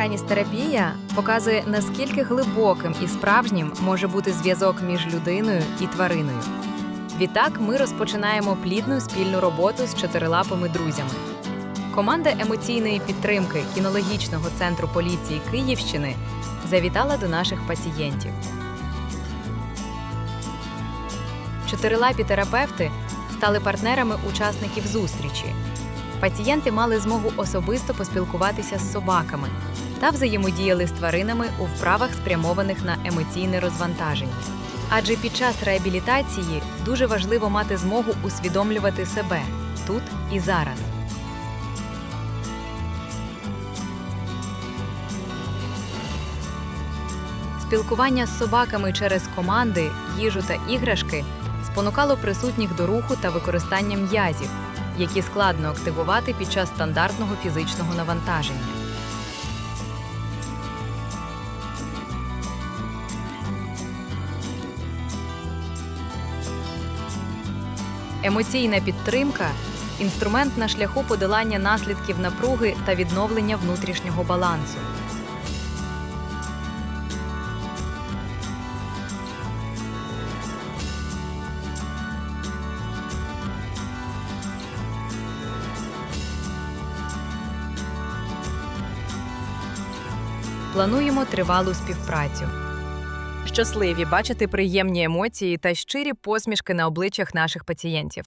Каністерапія показує, наскільки глибоким і справжнім може бути зв'язок між людиною і твариною. Відтак ми розпочинаємо плідну спільну роботу з чотирилапими друзями. Команда емоційної підтримки кінологічного центру поліції Київщини завітала до наших пацієнтів. Чотирилапі терапевти стали партнерами учасників зустрічі. Пацієнти мали змогу особисто поспілкуватися з собаками та взаємодіяли з тваринами у вправах, спрямованих на емоційне розвантаження. Адже під час реабілітації дуже важливо мати змогу усвідомлювати себе тут і зараз. Спілкування з собаками через команди, їжу та іграшки спонукало присутніх до руху та використання м'язів, які складно активувати під час стандартного фізичного навантаження. Емоційна підтримка інструмент на шляху подолання наслідків напруги та відновлення внутрішнього балансу. Плануємо тривалу співпрацю. Щасливі бачити приємні емоції та щирі посмішки на обличчях наших пацієнтів.